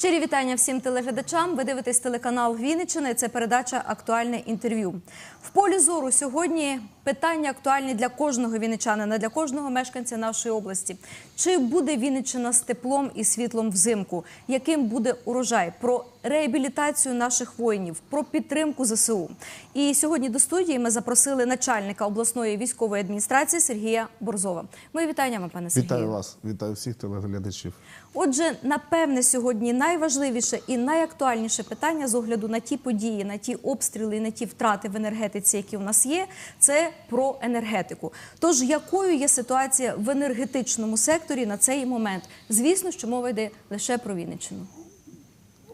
Щирі вітання всім телеглядачам. Ви дивитесь телеканал Вінниччина. і Це передача Актуальне інтерв'ю. В полі зору сьогодні питання актуальні для кожного вінничанина, для кожного мешканця нашої області. Чи буде Вінниччина з теплом і світлом взимку? Яким буде урожай? Про реабілітацію наших воїнів, про підтримку ЗСУ. І сьогодні до студії ми запросили начальника обласної військової адміністрації Сергія Борзова. Мої вітання вам, пане Сергію. Вітаю вас, вітаю всіх телеглядачів. Отже, напевне, сьогодні найважливіше і найактуальніше питання з огляду на ті події, на ті обстріли, і на ті втрати в енергетиці, які у нас є, це про енергетику. Тож, якою є ситуація в енергетичному секторі на цей момент? Звісно, що мова йде лише про Вінниччину.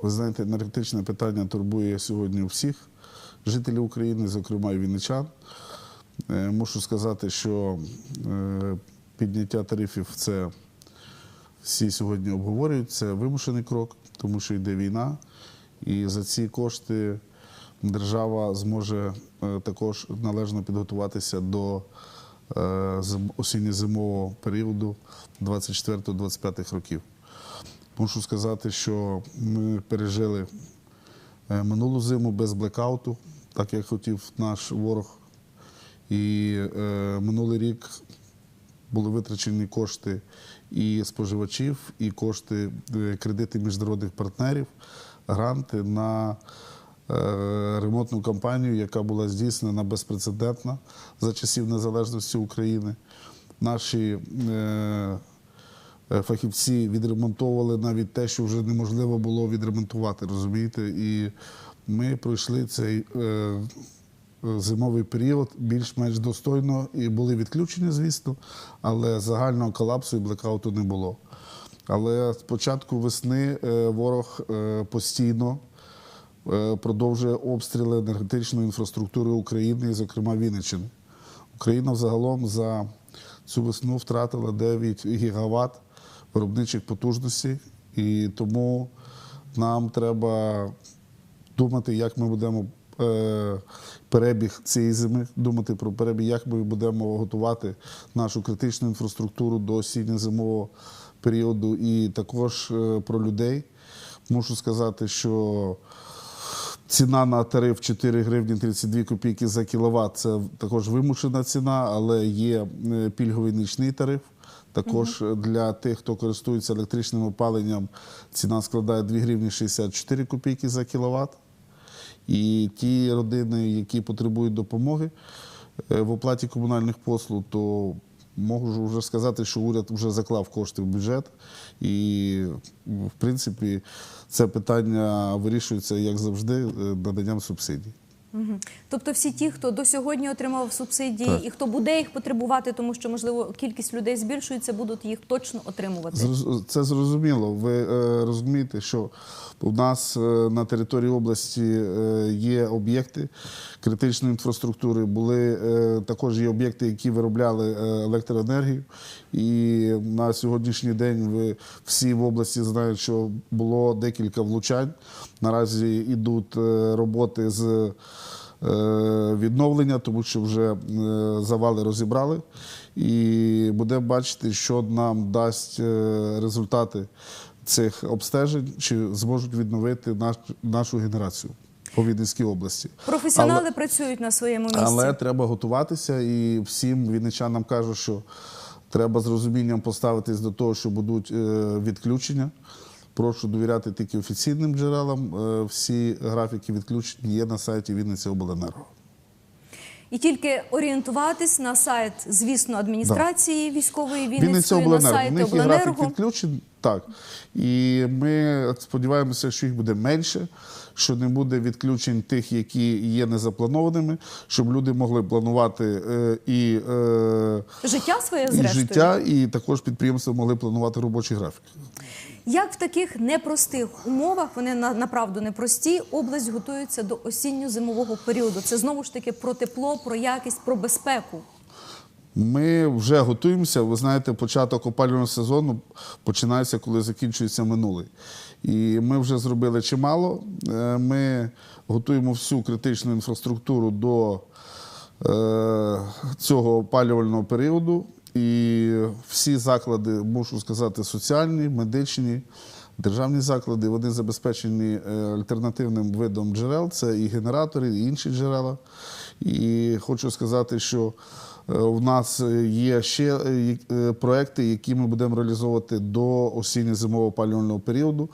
Ви знаєте, енергетичне питання турбує сьогодні всіх жителів України, зокрема і вінничан. Е, Мушу сказати, що е, підняття тарифів це всі сьогодні обговорюють. Це вимушений крок, тому що йде війна, і за ці кошти держава зможе е, також належно підготуватися до е, осінньо-зимового періоду 24-25 років. Мушу сказати, що ми пережили е, минулу зиму без блекауту, так як хотів наш ворог. І е, минулий рік були витрачені кошти і споживачів, і кошти е, кредити міжнародних партнерів, гранти на е, ремонтну кампанію, яка була здійснена безпрецедентна за часів незалежності України. Наші е, фахівці відремонтовували навіть те, що вже неможливо було відремонтувати, розумієте? І ми пройшли цей зимовий період більш-менш достойно і були відключені, звісно, але загального колапсу і блекауту не було. Але з початку весни е, ворог е, постійно е, продовжує обстріли енергетичної інфраструктури України, зокрема Вінниччини. Україна взагалом за цю весну втратила 9 гігават виробничих потужностей, і тому нам треба думати, як ми будемо перебіг цієї зими, думати про перебіг, як ми будемо готувати нашу критичну інфраструктуру до осінньо-зимового періоду, і також е, про людей. Мушу сказати, що ціна на тариф 4 гривні 32 копійки за кіловат це також вимушена ціна, але є е, пільговий нічний тариф. Також для тих, хто користується електричним опаленням, ціна складає 2 гривні 64 копійки за кіловат. І ті родини, які потребують допомоги е, в оплаті комунальних послуг, то можу вже сказати, що уряд вже заклав кошти в бюджет, і в принципі це питання вирішується як завжди е, наданням субсидій. Тобто всі ті, хто до сьогодні отримав субсидії Так. і хто буде їх потребувати, тому що можливо кількість людей збільшується, будуть їх точно отримувати. Це зрозуміло. Ви е, розумієте, що у нас е, на території області е, є об'єкти критичної інфраструктури, були е, також є об'єкти, які виробляли електроенергію. І на сьогоднішній день ви всі в області знають, що було декілька влучань. Наразі йдуть е, роботи з е, відновлення, тому що вже е, завали розібрали. І будемо бачити, що нам дасть результати цих обстежень, чи зможуть відновити наш, нашу генерацію по Вінницькій області. Професіонали Але- працюють на своєму місці. але треба готуватися, і всім вінничанам кажу, що треба з розумінням поставитись до того, що будуть е, відключення. Прошу довіряти тільки офіційним джерелам. Е, Всі графіки відключень є на сайті Вінниця Обленерго. І тільки орієнтуватись на сайт, звісно, адміністрації військової Вінниця Вінницької, на Обленерго. В сайт них є графік відключень. Так. І ми сподіваємося, що їх буде менше, що не буде відключень тих, які є незапланованими, щоб люди могли планувати е, і. Е, Життя своє і життя, і також підприємства могли планувати робочий графік. Як в таких непростих умовах, вони на направду непрості, область готується до осінньо-зимового періоду. Це знову ж таки про тепло, про якість, про безпеку. Ми вже готуємося. Ви знаєте, початок опалювального сезону починається, коли закінчується минулий. І ми вже зробили чимало. Е, Ми готуємо всю критичну інфраструктуру до е, цього опалювального періоду. І всі заклади, мушу сказати, соціальні, медичні, Державні заклади вони забезпечені е, альтернативним видом джерел, це і генератори, і інші джерела. І хочу сказати, що е, в нас є ще е, е, проекти, які ми будемо реалізовувати до осінньо-зимового опалювального періоду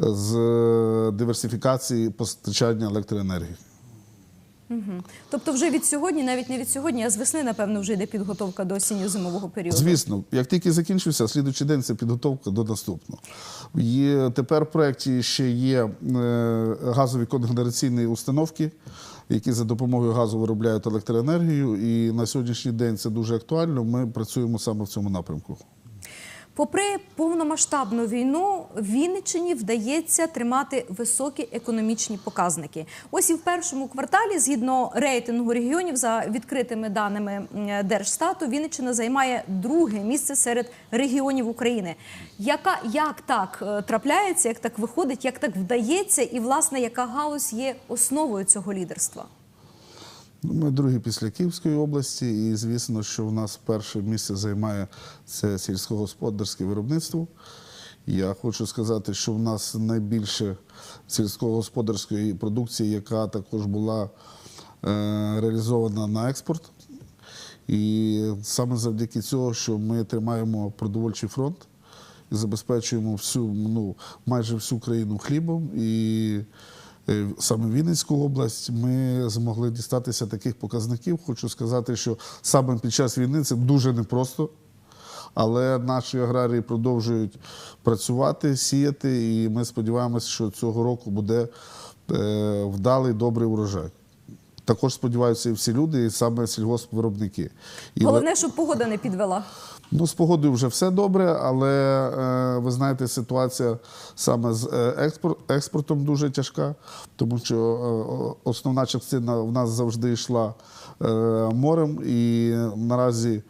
е, з е, диверсифікації постачання електроенергії. Мгм. Тобто, вже від сьогодні, навіть не від сьогодні, а з весни, напевно, вже йде підготовка до осінньо-зимового періоду. Звісно, як тільки закінчився, слідуючий день це підготовка до наступного. Є, тепер в проєкті ще є е, газові конгенераційні установки, які за допомогою газу виробляють електроенергію. І на сьогоднішній день це дуже актуально. Ми працюємо саме в цьому напрямку. Попри повномасштабну війну, Вінниччині вдається тримати високі економічні показники. Ось і в першому кварталі, згідно рейтингу регіонів, за відкритими даними Держстату, Вінниччина займає друге місце серед регіонів України. Яка як так е, трапляється, як так виходить, як так вдається, і власне яка галузь є основою цього лідерства? Ну, Ми другі після Київської області, і звісно, що в нас перше місце займає це сільськогосподарське виробництво. Я хочу сказати, що в нас найбільше сільськогосподарської продукції, яка також була е, реалізована на експорт. І саме завдяки цього, що ми тримаємо продовольчий фронт і забезпечуємо всю, ну, майже всю країну хлібом. І саме Вінницьку область ми змогли дістатися таких показників. Хочу сказати, що саме під час війни це дуже непросто. Але наші аграрії продовжують працювати, сіяти, і ми сподіваємося, що цього року буде е, вдалий добрий урожай. Також сподіваються і всі люди, і саме сільгоспвиробники. Головне, щоб погода не підвела. Ну, з погодою вже все добре, але е, ви знаєте, ситуація саме з е, експортом дуже тяжка, тому що е, основна частина в нас завжди йшла морем, і наразі.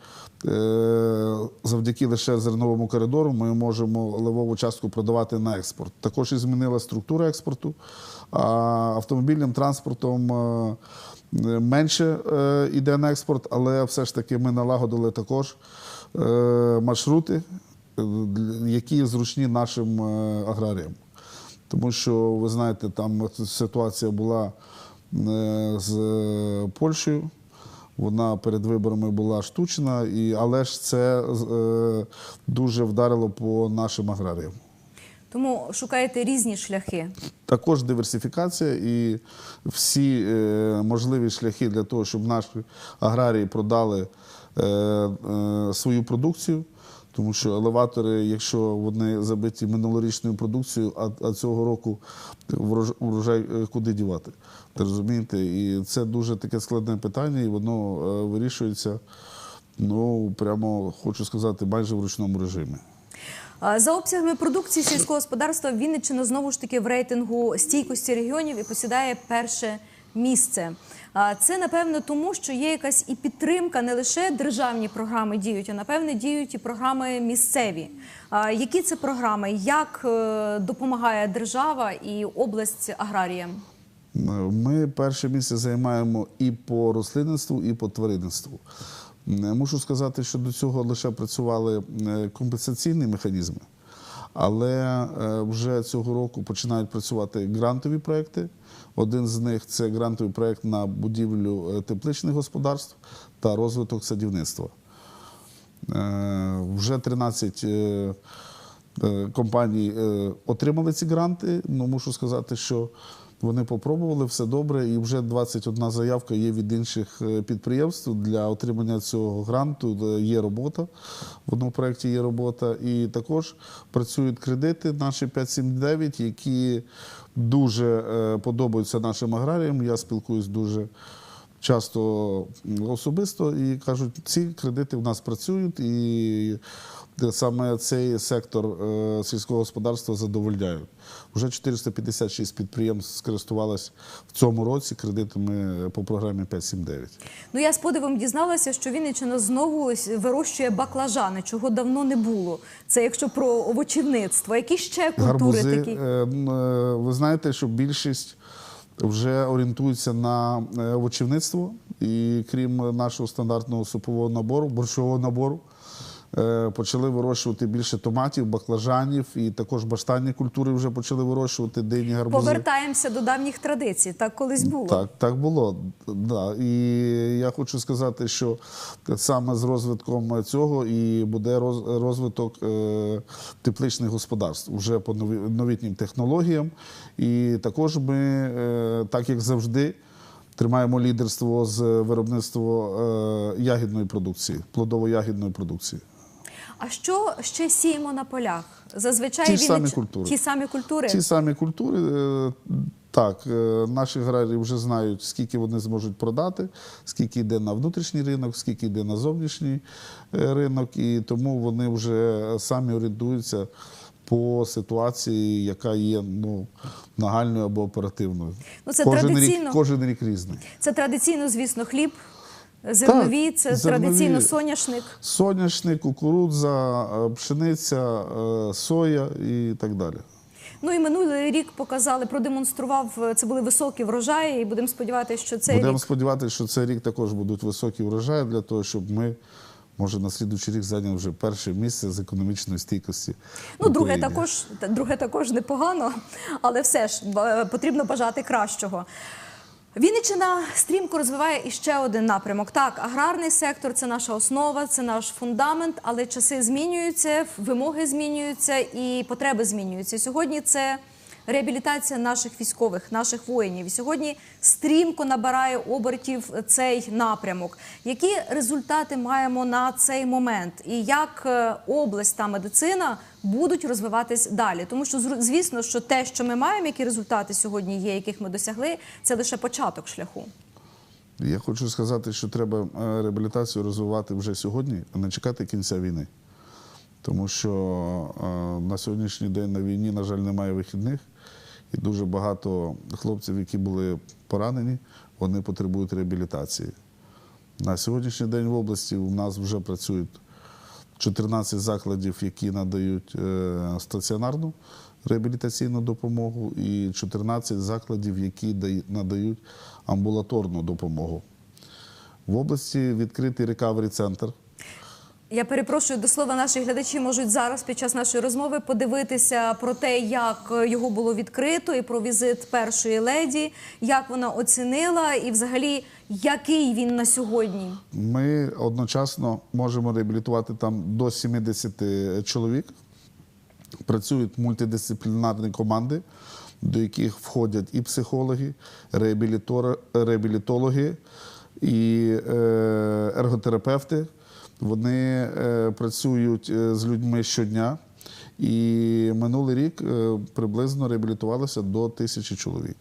Завдяки лише зерновому коридору ми можемо левову частку продавати на експорт. Також і змінила структура експорту. А автомобільним транспортом менше йде на експорт, але все ж таки ми налагодили також маршрути, е, які зручні нашим е, аграріям. Тому що, ви знаєте, там ситуація була е, з Польщею. Вона перед виборами була штучна, і, але ж це е, дуже вдарило по нашим аграріям. Тому шукаєте різні шляхи. Також диверсифікація і всі е, можливі шляхи для того, щоб наші аграрії продали е, е, свою продукцію. Тому що елеватори, якщо вони забиті минулорічною продукцією, а, цього року урожай е, куди дівати? Розумієте? І це дуже таке складне питання, і воно е, вирішується, ну прямо хочу сказати, майже в ручному режимі. За обсягами продукції сільського господарства Вінниччина знову ж таки в рейтингу стійкості регіонів і посідає перше місце. Це напевно тому, що є якась і підтримка, не лише державні програми діють, а напевне діють і програми місцеві. Які це програми? Як е, допомагає держава і область аграріям? Ми перше місце займаємо і по рослинництву, і по тваринництву. Мушу сказати, що до цього лише працювали компенсаційні механізми, але е, вже цього року починають працювати грантові проекти. Один з них це грантовий проект на будівлю е, тепличних господарств та розвиток садівництва. Е, Вже 13 е, компаній отримали ці гранти. Ну, мушу сказати, що вони попробували все добре, і вже 21 заявка є від інших підприємств для отримання цього гранту. Є робота. В одному проєкті є робота. І також працюють кредити наші 579, які дуже е, подобаються нашим аграріям. Я спілкуюсь дуже часто особисто і кажуть, ці кредити в нас працюють, і саме цей сектор е, сільського господарства задовольняють. Вже 456 підприємств скористувалися в цьому році кредитами по програмі 579. Ну я з подивом дізналася, що Вінниччина знову вирощує баклажани, чого давно не було. Це якщо про овочівництво. Які ще культури Гарбузи. такі? е, е, Ви знаєте, що більшість вже орієнтується на е, овочівництво, і крім нашого стандартного супового набору, борщового набору, почали вирощувати більше томатів, баклажанів і також баштанні культури вже почали вирощувати дині, гарбузи. Повертаємося до давніх традицій. Так колись було. Так, так було. Да. І я хочу сказати, що саме з розвитком цього і буде роз- розвиток е, тепличних господарств вже по нові- новітнім технологіям. І також ми, е, так як завжди, тримаємо лідерство з виробництва е, ягідної продукції, плодово-ягідної продукції. А що ще сіємо на полях? Зазвичай Ті ж самі культури. Ті самі культури. Ті самі культури, е, так, е, наші аграрії вже знають, скільки вони зможуть продати, скільки йде на внутрішній ринок, скільки йде на зовнішній е, ринок, і тому вони вже самі орієнтуються по ситуації, яка є ну, нагальною або оперативною. Ну, це кожен, традиційно. рік, кожен рік різний. Це традиційно, звісно, хліб, зернові, це зернові. традиційно соняшник. Соняшник, кукурудза, е, пшениця, е, соя і так далі. Ну і минулий рік показали, продемонстрував, е, це були високі врожаї, і будемо сподіватися, що цей Будемо рік сподіватися, що цей рік також будуть високі врожаї для того, щоб ми, може, на слідуючий рік зайняли вже перше місце з економічної стійкості. Ну, друге також, та- друге також непогано, але все ж потрібно бажати кращого. Вінниччина стрімко розвиває іще один напрямок. Так, аграрний сектор це наша основа, це наш фундамент, але часи змінюються, вимоги змінюються і потреби змінюються. Сьогодні це реабілітація наших військових, наших воїнів. Сьогодні стрімко набирає обертів цей напрямок. Які результати маємо на цей момент? І як е, область та медицина будуть розвиватись далі? Тому що звісно, що те, що ми маємо, які результати сьогодні є, яких ми досягли, це лише початок шляху. Я хочу сказати, що треба е, реабілітацію розвивати вже сьогодні, а не чекати кінця війни. Тому що е, на сьогоднішній день на війні, на жаль, немає вихідних, і дуже багато хлопців, які були поранені, вони потребують реабілітації. На сьогоднішній день в області у нас вже працюють 14 закладів, які надають е, стаціонарну реабілітаційну допомогу, і 14 закладів, які надають амбулаторну допомогу. В області відкритий рекавері центр. Я перепрошую до слова, наші глядачі можуть зараз під час нашої розмови подивитися про те, як його було відкрито, і про візит першої леді, як вона оцінила, і взагалі який він на сьогодні. Ми одночасно можемо реабілітувати там до 70 чоловік. Працюють мультидисциплінарні команди, до яких входять і психологи, реабілітологи, і е, ерготерапевти. Вони е, працюють е, з людьми щодня. І минулий рік е, приблизно реабілітувалося до тисячі чоловік.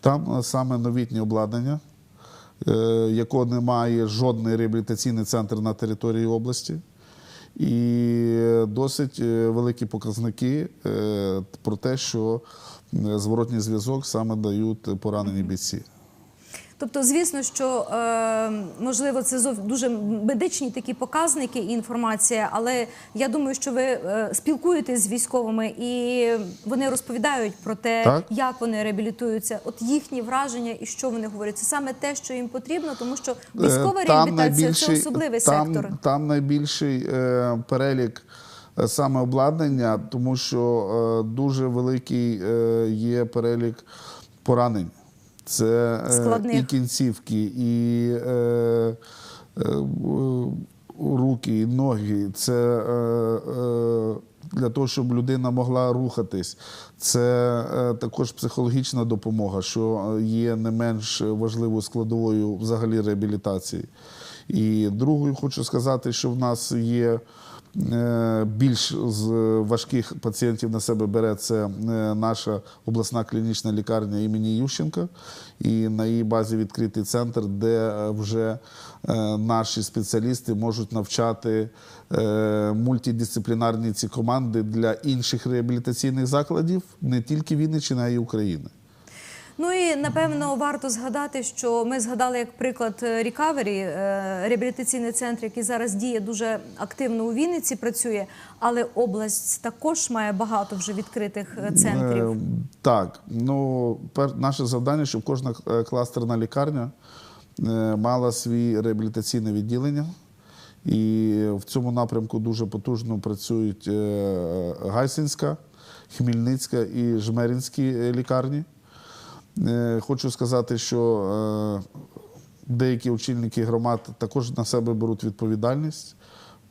Там саме новітнє обладнання, якого немає жодний реабілітаційний центр на території області. І досить великі показники про те, що зворотній зв'язок саме дають поранені бійці. Тобто, звісно, що е, можливо це дуже медичні такі показники і інформація, але я думаю, що ви е, спілкуєтесь з військовими і вони розповідають про те, Так. як вони реабілітуються, от їхні враження і що вони говорять. Це саме те, що їм потрібно, тому що військова Е, реабілітація це особливий там, сектор. Там найбільший е, перелік саме обладнання, тому що е, дуже великий е, є перелік поранень. Це е, Складних. і кінцівки, і е, е, руки, і ноги. Це е, е, для того, щоб людина могла рухатись. Це е, також психологічна допомога, що є не менш важливою складовою взагалі реабілітації. І другою хочу сказати, що в нас є більш з важких пацієнтів на себе бере це е, наша обласна клінічна лікарня імені Ющенка. І на її базі відкритий центр, де е, вже е, наші спеціалісти можуть навчати е, мультидисциплінарні ці команди для інших реабілітаційних закладів, не тільки Вінниччини, а й України. Ну і напевно варто згадати, що ми згадали як приклад Рікавері, реабілітаційний центр, який зараз діє дуже активно у Вінниці, працює, але область також має багато вже відкритих е, центрів. Е, Так, ну наше завдання, щоб кожна е, кластерна лікарня е, мала свій реабілітаційне відділення, І в цьому напрямку дуже потужно працюють е, Гайсинська, Хмельницька і Жмеринські е, лікарні. Е, Хочу сказати, що е, деякі очільники громад також на себе беруть відповідальність.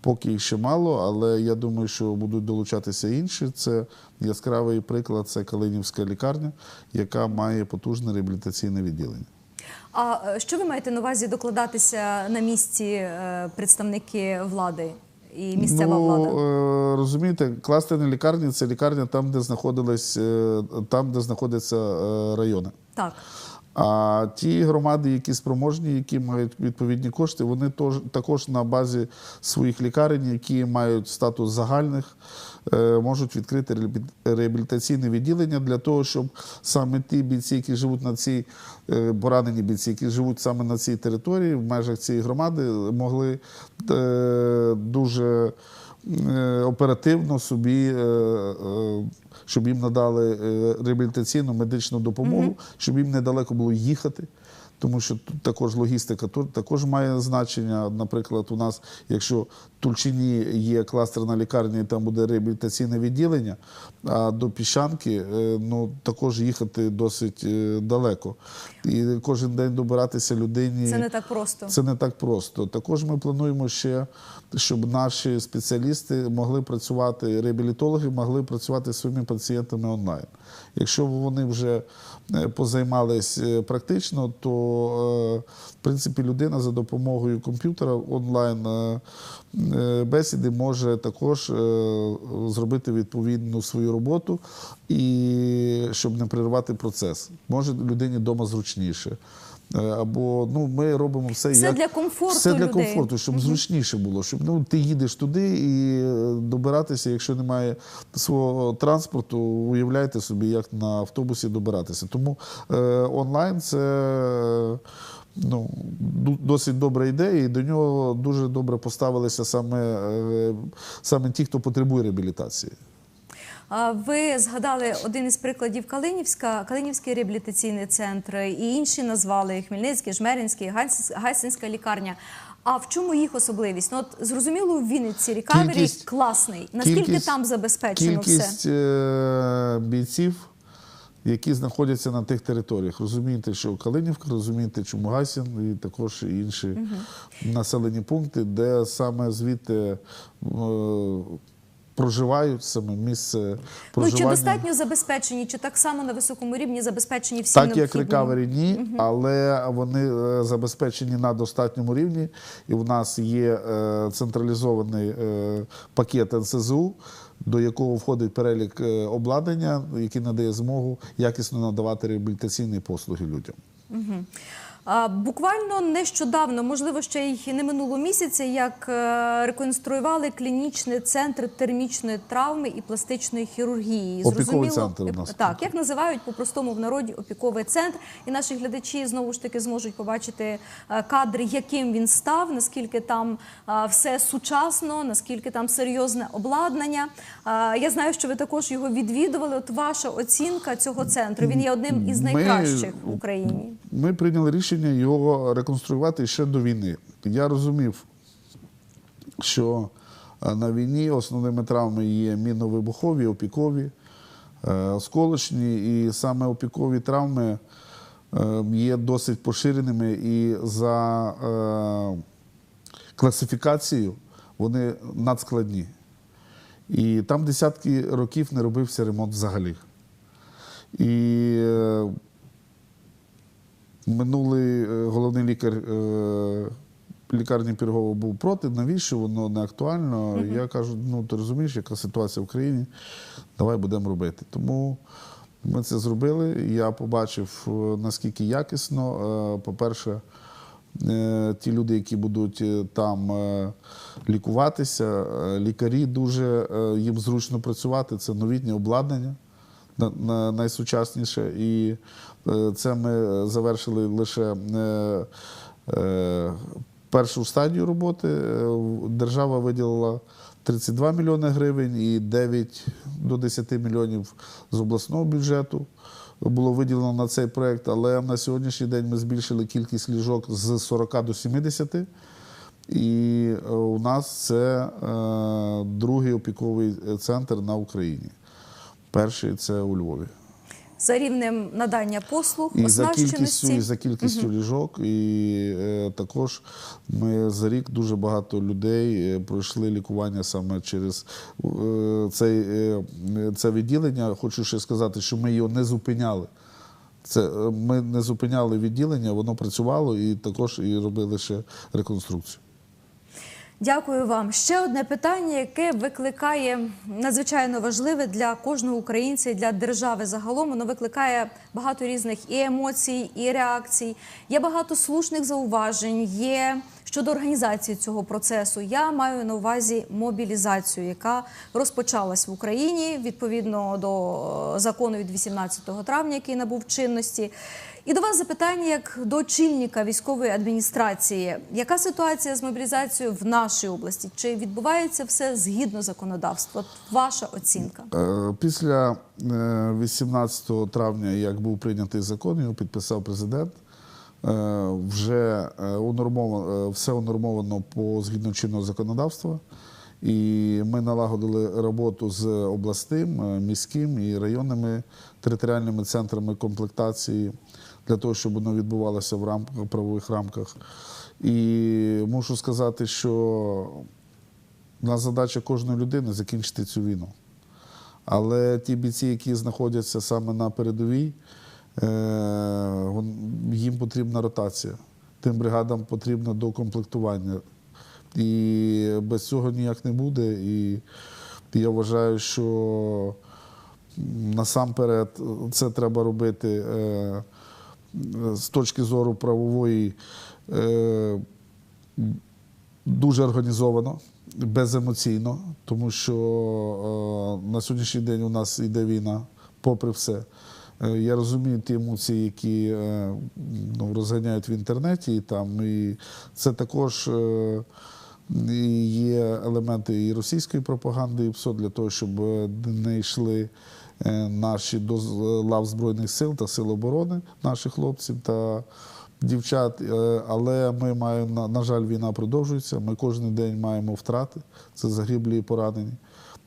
Поки ще мало, але я думаю, що будуть долучатися інші. Це яскравий приклад це Калинівська лікарня, яка має потужне реабілітаційне відділення. А е, що ви маєте на увазі докладатися на місці представники влади і місцева ну, влада? е, розумієте, кластерні лікарні це лікарня там, де знаходились, е, там, де знаходяться е, райони. Так. А ті громади, які спроможні, які мають відповідні кошти, вони також на базі своїх лікарень, які мають статус загальних, е, можуть відкрити реабілі- реабілітаційне відділення для того, щоб саме ті бійці, які живуть на цій е, поранені бійці, які живуть саме на цій території, в межах цієї громади, могли е, дуже оперативно собі, щоб їм надали е, реабілітаційну медичну допомогу, щоб їм недалеко було їхати. Тому що тут також логістика тут також має значення. Наприклад, у нас, якщо в Тульчині є кластерна лікарня, і там буде реабілітаційне відділення, а до Піщанки е, ну, також їхати досить е, далеко. І кожен день добиратися людині. Це не так просто. Це не так просто. Також ми плануємо ще, щоб наші спеціалісти могли працювати, реабілітологи могли працювати зі своїми пацієнтами онлайн. Якщо вони вже е, позаймались е, практично, то е, в принципі людина за допомогою комп'ютера онлайн бесіди може також зробити відповідну свою роботу і щоб не перервати процес. Може людині вдома зручніше. Е, Або ну ми робимо все, Все як для комфорту все для людей. комфорту, щоб зручніше було. Щоб ну ти їдеш туди і е, добиратися, якщо немає свого транспорту, уявляйте собі, як на автобусі добиратися. Тому е, онлайн це ну, досить добра ідея, і до нього дуже добре поставилися саме, е, саме ті, хто потребує реабілітації. Ви згадали один із прикладів Калинівська, Калинівський реабілітаційний центр, і інші назвали Хмельницький, Жмеринський, Гайс- Гайсинська лікарня. А в чому їх особливість? Ну, от зрозуміло, в Вінниці Кількість- класний. Наскільки кількість- там забезпечено все? Кількість е, бійців, які знаходяться на тих територіях. Розумієте, що Калинівка, розумієте, Чумгасін і також інші населені пункти, де саме звідти е, проживають саме місце Ну проживання. чи достатньо забезпечені, чи так само на високому рівні забезпечені всі Так як рекавері ні, але вони е, забезпечені на достатньому рівні. І в нас є е, централізований е, пакет НСЗУ, до якого входить перелік обладнання, який надає змогу якісно надавати реабілітаційні послуги людям. А, Буквально нещодавно, можливо, ще й не минуло місяця, як е, реконструювали клінічний центр термічної травми і пластичної хірургії. Опіковий центр у нас. так, як називають по-простому в народі опіковий центр. І наші глядачі знову ж таки зможуть побачити е, кадри, яким він став, наскільки там е, все сучасно, наскільки там серйозне обладнання. Я знаю, що ви також його відвідували. От ваша оцінка цього центру. Він є одним із Ми- найкращих в Україні. Ми прийняли рішення його реконструювати ще до війни. Я розумів, що е, на війні основними травмами є мінно-вибухові, опікові, е, осколочні, і саме опікові травми е, є досить поширеними і за класифікацією вони надскладні. І там десятки років не робився ремонт взагалі. І Минулий е, головний лікар е, лікарні Пірогова був проти. Навіщо воно не актуально? Я кажу: ну ти розумієш, яка ситуація в країні, давай будемо робити. Тому ми це зробили. Я побачив, е, наскільки якісно. По-перше, ті люди, які будуть там лікуватися, лікарі дуже їм зручно працювати. Це новітнє обладнання на, на, найсучасніше. І це ми завершили лише е, е, першу стадію роботи. Е, Держава виділила 32 мільйони гривень і 9 до 10 мільйонів з обласного бюджету. Було виділено на цей проект, але на сьогоднішній день ми збільшили кількість ліжок з 40 до 70. І е, у нас це е, другий опіковий центр на Україні. Перший це у Львові. За рівнем надання послуг, І за кількістю, і за кількістю ліжок, і е, також ми за рік дуже багато людей е, пройшли лікування саме через е, цей, е, це відділення. Хочу ще сказати, що ми його не зупиняли. Це е, ми не зупиняли відділення, воно працювало і також і робили ще реконструкцію. Дякую вам. Ще одне питання, яке викликає надзвичайно важливе для кожного українця і для держави загалом. Воно викликає багато різних і емоцій, і реакцій. Є багато слушних зауважень. Є щодо організації цього процесу. Я маю на увазі мобілізацію, яка розпочалась в Україні відповідно до е, закону від 18 травня, який набув чинності. І до вас запитання як до очільника військової адміністрації. Яка ситуація з мобілізацією в нашій області? Чи відбувається все згідно законодавства? Ваша оцінка? Е, Після е, 18 травня, як був прийнятий закон, його підписав президент. Е, Вже е, унормовано, е, все унормовано по згідно чинного законодавства. І ми налагодили роботу з обласним, міським і районними територіальними центрами комплектації для того, щоб воно відбувалося в рамках правових рамках. І мушу сказати, що у нас задача кожної людини закінчити цю війну. Але ті бійці, які знаходяться саме на передовій, їм потрібна ротація. Тим бригадам потрібно докомплектування. І без цього ніяк не буде. І я вважаю, що насамперед це треба робити е, з точки зору правової е, дуже організовано, беземоційно, тому що е, на сьогоднішній день у нас йде війна, попри все. Е, Я розумію ті емоції, які е, ну, розганяють в інтернеті, і там, і це також е, і є елементи і російської пропаганди, і все для того, щоб не йшли наші до лав Збройних сил та сил оборони, наших хлопців та дівчат. Але ми маємо, на, жаль, війна продовжується. Ми кожен день маємо втрати, це загиблі і поранені.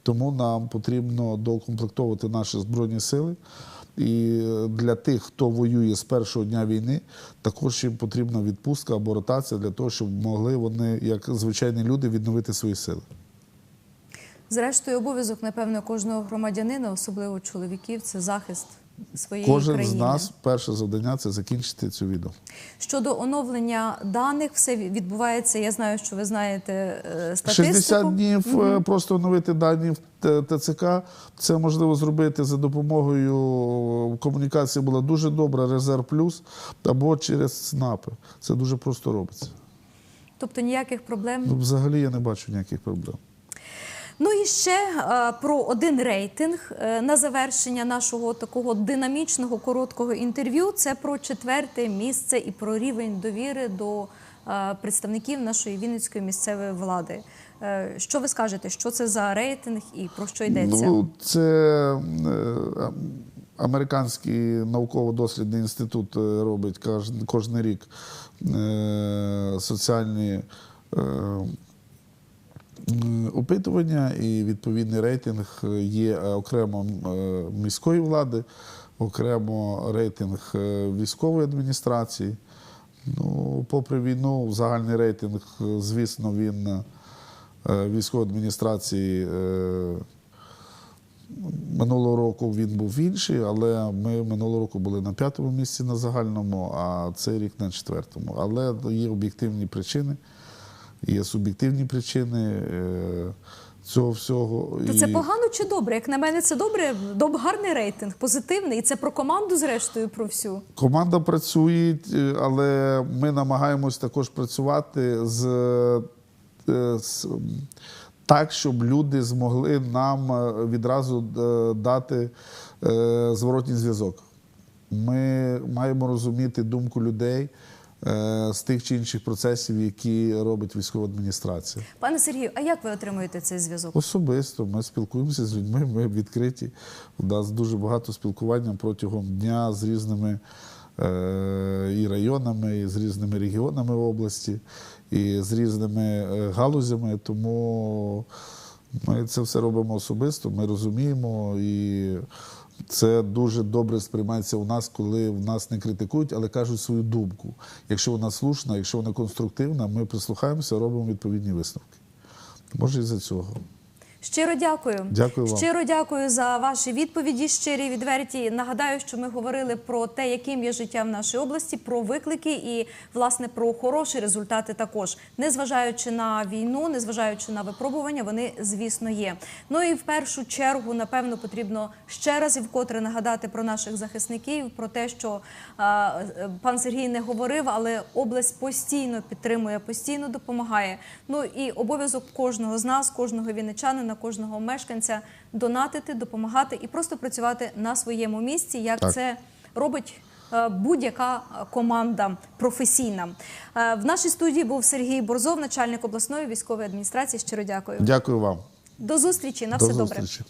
Тому нам потрібно докомплектовувати наші збройні сили. І для тих, хто воює з першого дня війни, також їм потрібна відпустка або ротація для того, щоб могли вони, як звичайні люди, відновити свої сили. Зрештою, обов'язок, напевно, кожного громадянина, особливо чоловіків, це захист своєї Кожен країни. з нас перше завдання це закінчити цю війну. Щодо оновлення даних, все відбувається. Я знаю, що ви знаєте е, статистику. 60 днів е, просто оновити дані в ТЦК. Це можливо зробити за допомогою комунікації була дуже добра, резерв плюс або через СНАПи. Це дуже просто робиться. Тобто ніяких проблем. Ну, взагалі я не бачу ніяких проблем. Ну і ще е, про один рейтинг е, на завершення нашого такого динамічного короткого інтерв'ю. Це про четверте місце і про рівень довіри до е, представників нашої вінницької місцевої влади. Що ви скажете? Що це за рейтинг і про що йдеться? Ну, це американський науково-дослідний інститут робить кожен, рік соціальні опитування і відповідний рейтинг є окремо е, міської влади, окремо рейтинг е, військової адміністрації. Ну, попри війну, загальний рейтинг, е, звісно, він е, військової адміністрації. е, Минулого року він був інший, але ми минулого року були на п'ятому місці на загальному, а цей рік на четвертому. Але є об'єктивні причини, є суб'єктивні причини е, цього всього. То це І- погано чи добре? Як на мене, це добре, доб- гарний рейтинг, позитивний. І це про команду, зрештою, про всю. Команда працює, е, але ми намагаємось також працювати з, е, з так, щоб люди змогли нам відразу дати зворотній зв'язок. Ми маємо розуміти думку людей з тих чи інших процесів, які робить військова адміністрація. Пане Сергію, а як ви отримуєте цей зв'язок? Особисто ми спілкуємося з людьми, ми відкриті. У нас дуже багато спілкування протягом дня з різними е, і районами, і з різними регіонами області, і з різними е, галузями. Тому ми це все робимо особисто, ми розуміємо і. Це дуже добре сприймається у нас, коли в нас не критикують, але кажуть свою думку. Якщо вона слушна, якщо вона конструктивна, ми прислухаємося, робимо відповідні висновки. Може, і за цього. Щиро дякую. Дякую вам. Щиро дякую за ваші відповіді. Щирі відверті. Нагадаю, що ми говорили про те, яким є життя в нашій області, про виклики і власне про хороші результати також, незважаючи на війну, незважаючи на випробування, вони звісно є. Ну і в першу чергу, напевно, потрібно ще раз і вкотре нагадати про наших захисників, про те, що а, е, пан Сергій не говорив, але область постійно підтримує, постійно допомагає. Ну і обов'язок кожного з нас, кожного вінничанина, кожного мешканця донатити, допомагати і просто працювати на своєму місці, як Так. це робить. е, Будь-яка команда професійна Е, в нашій студії був Сергій Борзов, начальник обласної військової адміністрації. Щиро дякую. Дякую вам. До зустрічі. На До все добре. зустрічі.